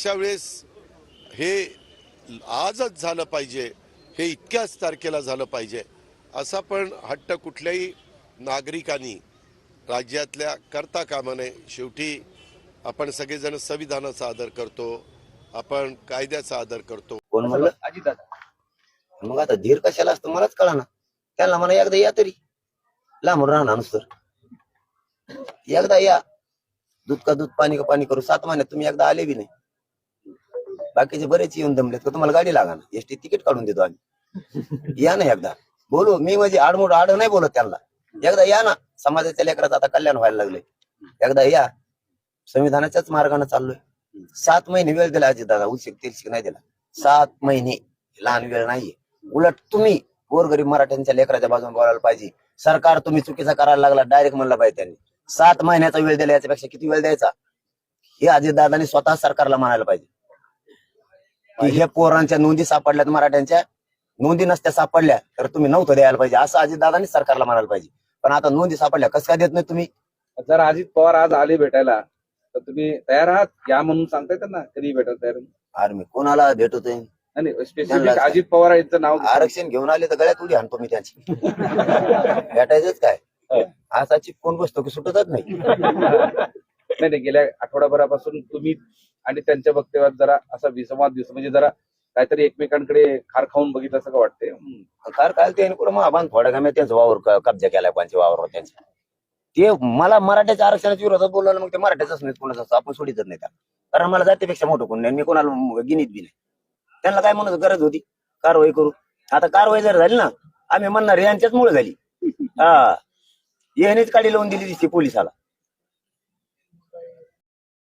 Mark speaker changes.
Speaker 1: अशा वेळेस हे आजच झालं पाहिजे हे इतक्याच तारखेला झालं पाहिजे असा पण हट्ट कुठल्याही नागरिकांनी राज्यातल्या करता कामा नये. शेवटी आपण सगळेजण संविधानाचा आदर करतो आपण कायद्याचा आदर करतो.
Speaker 2: कोण म्हणलं?
Speaker 3: अजितदादा
Speaker 2: मग आता धीर कशाला असतं मलाच कळा ना त्यांना म्हणा एकदा या तरी. लांबून राहणार नुसतं. एकदा या. दूध का दूध पाणी का पाणी करू. सात महिन्यात तुम्ही एकदा आले बी नाही. बाकीचे बरेच येऊन दमलेत का तुम्हाला गाडी लागा ना. एसटी तिकीट काढून देतो आम्ही. या ना एकदा. बोलू मी म्हणजे आडमोड आड नाही बोलत त्यांना. एकदा या ना. समाजाच्या लेकरात आता कल्याण व्हायला लागले एकदा या. संविधानाच्याच मार्गाने चाललोय. सात महिने वेळ दिला अजित दादा. उशिक तिरशिक नाही दिला. सात महिने लहान वेळ नाहीये. उलट तुम्ही गोरगरीब मराठ्यांच्या लेकराच्या बाजूने बोलायला पाहिजे. सरकार तुम्ही चुकीचा करायला लागला डायरेक्ट म्हणलं पाहिजे त्यांनी. सात महिन्याचा वेळ दिला याच्यापेक्षा किती वेळ द्यायचा? हे अजितदादांनी स्वतः सरकारला म्हणायला पाहिजे. की हे पोरांच्या नोंदी सापडल्यात मराठ्यांच्या. नोंदी नसत्या सापडल्या तर तुम्ही नव्हतं द्यायला पाहिजे. असं अजितदादांनी सरकारला म्हणायला पाहिजे. पण आता नोंदी सापडल्या कसं काय देत नाही तुम्ही?
Speaker 3: जर अजित पवार आज आले भेटायला तर तुम्ही तयार आहात? या म्हणून सांगताय त्यांना कधी भेटायला तयार
Speaker 2: अरे मी कोणाला भेटतोय?
Speaker 3: स्पेसिफिक अजित पवार यांचं नाव
Speaker 2: आरक्षण घेऊन आले तर गळ्यात उडी आणतो मी त्यांची. भेटायचंच काय? असा चिपकून बसतो की सुटतच नाही.
Speaker 3: नाही नाही गेल्या आठवड्याभरापासून तुम्ही आणि त्यांच्या वक्तव्यात जरा असा विसंवाद दिसतो. म्हणजे जरा काहीतरी एकमेकांकडे खार खाऊन बघितलं असं का वाटतंय
Speaker 2: खार काय ते कुठं मग थोड्या कामी त्यांचा वावर कब्जा केला त्यांच्या वावर त्यांच्या. ते मला मराठ्याच्या आरक्षणाच्या विरोधात बोलवलं मग ते मराठ्याच नाही कोणाचं असतो आपण सोडीतच नाही त्याला. कारण मला जातीपेक्षा मोठं कोण नाही मी कोणाला गिनीत बी नाही. त्यांना काय म्हणत गरज होती? कारवाई करू. आता कारवाई जर झाली ना आम्ही म्हणणार यांच्याच मुळे झाली. हा. यांनीच काढी लावून दिली दिसते पोलिसाला.